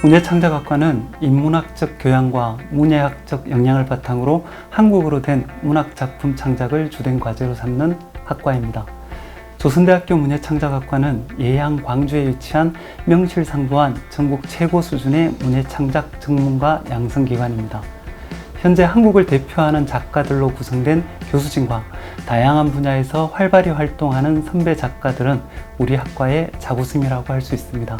문예창작학과는 인문학적 교양과 문예학적 역량을 바탕으로 한국어로 된 문학 작품 창작을 주된 과제로 삼는 학과입니다. 조선대학교 문예창작학과는 예양 광주에 위치한 명실상부한 전국 최고 수준의 문예창작 전문가 양성기관입니다. 현재 한국을 대표하는 작가들로 구성된 교수진과 다양한 분야에서 활발히 활동하는 선배 작가들은 우리 학과의 자부심이라고 할 수 있습니다.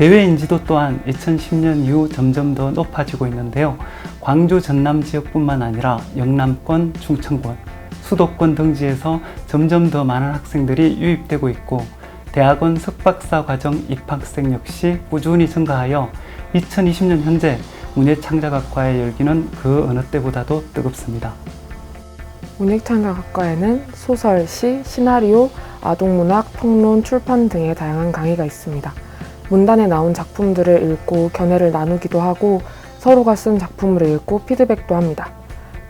대외 인지도 또한 2010년 이후 점점 더 높아지고 있는데요. 광주 전남 지역뿐만 아니라 영남권, 충청권, 수도권 등지에서 점점 더 많은 학생들이 유입되고 있고 대학원 석박사 과정 입학생 역시 꾸준히 증가하여 2020년 현재 문예창작학과의 열기는 그 어느 때보다도 뜨겁습니다. 문예창작학과에는 소설, 시, 시나리오, 아동문학, 평론, 출판 등의 다양한 강의가 있습니다. 문단에 나온 작품들을 읽고 견해를 나누기도 하고 서로가 쓴 작품을 읽고 피드백도 합니다.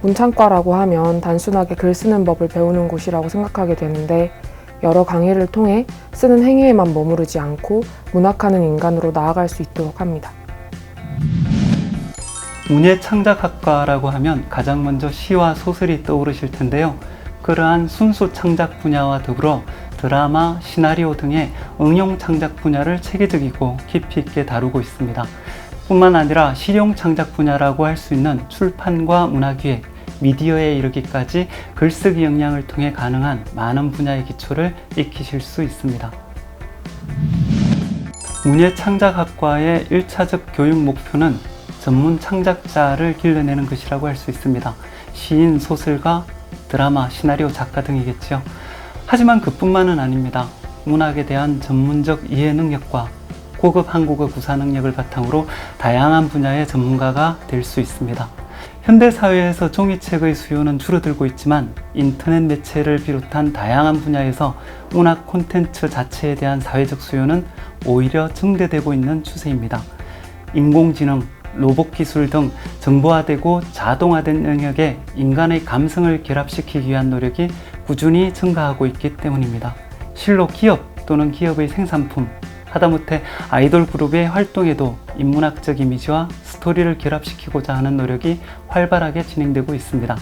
문창과라고 하면 단순하게 글 쓰는 법을 배우는 곳이라고 생각하게 되는데 여러 강의를 통해 쓰는 행위에만 머무르지 않고 문학하는 인간으로 나아갈 수 있도록 합니다. 문예창작학과라고 하면 가장 먼저 시와 소설이 떠오르실 텐데요. 그러한 순수 창작 분야와 더불어 드라마, 시나리오 등의 응용 창작 분야를 체계적이고 깊이 있게 다루고 있습니다. 뿐만 아니라 실용 창작 분야라고 할 수 있는 출판과 문화기획, 미디어에 이르기까지 글쓰기 역량을 통해 가능한 많은 분야의 기초를 익히실 수 있습니다. 문예창작학과의 1차적 교육 목표는 전문 창작자를 길러내는 것이라고 할 수 있습니다. 시인, 소설가, 드라마, 시나리오 작가 등이겠죠. 하지만 그뿐만은 아닙니다. 문학에 대한 전문적 이해 능력과 고급 한국어 구사 능력을 바탕으로 다양한 분야의 전문가가 될 수 있습니다. 현대 사회에서 종이책의 수요는 줄어들고 있지만 인터넷 매체를 비롯한 다양한 분야에서 문학 콘텐츠 자체에 대한 사회적 수요는 오히려 증대되고 있는 추세입니다. 인공지능, 로봇 기술 등 정보화되고 자동화된 영역에 인간의 감성을 결합시키기 위한 노력이 꾸준히 증가하고 있기 때문입니다. 실로 기업 또는 기업의 생산품, 하다못해 아이돌 그룹의 활동에도 인문학적 이미지와 스토리를 결합시키고자 하는 노력이 활발하게 진행되고 있습니다.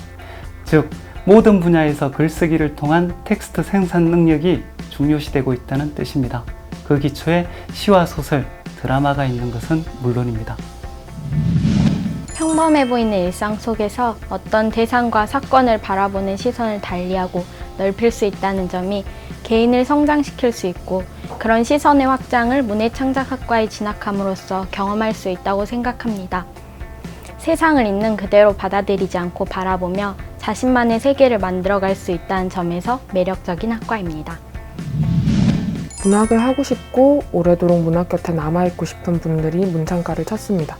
즉, 모든 분야에서 글쓰기를 통한 텍스트 생산 능력이 중요시되고 있다는 뜻입니다. 그 기초에 시와 소설, 드라마가 있는 것은 물론입니다. 평범해 보이는 일상 속에서 어떤 대상과 사건을 바라보는 시선을 달리하고 넓힐 수 있다는 점이 개인을 성장시킬 수 있고 그런 시선의 확장을 문예창작학과에 진학함으로써 경험할 수 있다고 생각합니다. 세상을 있는 그대로 받아들이지 않고 바라보며 자신만의 세계를 만들어갈 수 있다는 점에서 매력적인 학과입니다. 문학을 하고 싶고 오래도록 문학 곁에 남아있고 싶은 분들이 문창과를 찾습니다.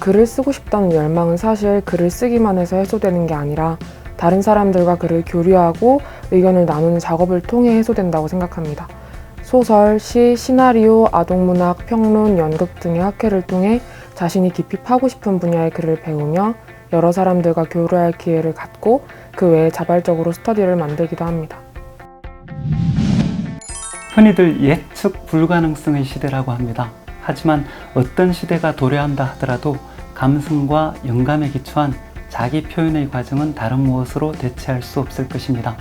글을 쓰고 싶다는 열망은 사실 글을 쓰기만 해서 해소되는 게 아니라 다른 사람들과 글을 교류하고 의견을 나누는 작업을 통해 해소된다고 생각합니다. 소설, 시, 시나리오, 아동문학, 평론, 연극 등의 학회를 통해 자신이 깊이 파고 싶은 분야의 글을 배우며 여러 사람들과 교류할 기회를 갖고 그 외에 자발적으로 스터디를 만들기도 합니다. 흔히들 예측 불가능성의 시대라고 합니다. 하지만 어떤 시대가 도래한다 하더라도 감성과 영감에 기초한 자기 표현의 과정은 다른 무엇으로 대체할 수 없을 것입니다.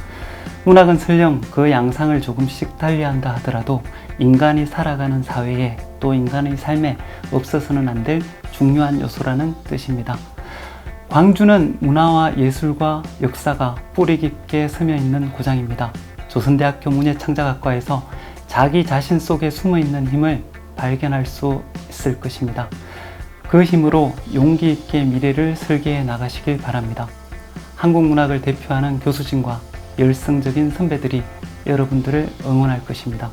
문학은 설령 그 양상을 조금씩 달리한다 하더라도 인간이 살아가는 사회에 또 인간의 삶에 없어서는 안 될 중요한 요소라는 뜻입니다. 광주는 문화와 예술과 역사가 뿌리 깊게 스며 있는 고장입니다. 조선대학교 문예창작학과에서 자기 자신 속에 숨어 있는 힘을 발견할 수 있을 것입니다. 그 힘으로 용기 있게 미래를 설계해 나가시길 바랍니다. 한국 문학을 대표하는 교수진과 열성적인 선배들이 여러분들을 응원할 것입니다.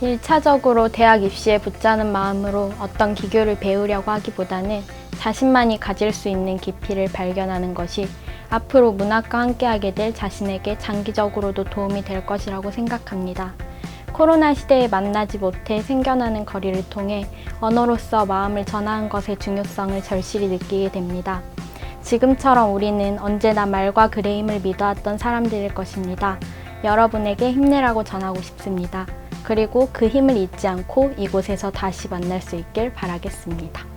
1차적으로 대학 입시에 붙자는 마음으로 어떤 기교를 배우려고 하기보다는 자신만이 가질 수 있는 깊이를 발견하는 것이 앞으로 문학과 함께하게 될 자신에게 장기적으로도 도움이 될 것이라고 생각합니다. 코로나 시대에 만나지 못해 생겨나는 거리를 통해 언어로서 마음을 전하는 것의 중요성을 절실히 느끼게 됩니다. 지금처럼 우리는 언제나 말과 글의 힘을 믿어왔던 사람들일 것입니다. 여러분에게 힘내라고 전하고 싶습니다. 그리고 그 힘을 잊지 않고 이곳에서 다시 만날 수 있길 바라겠습니다.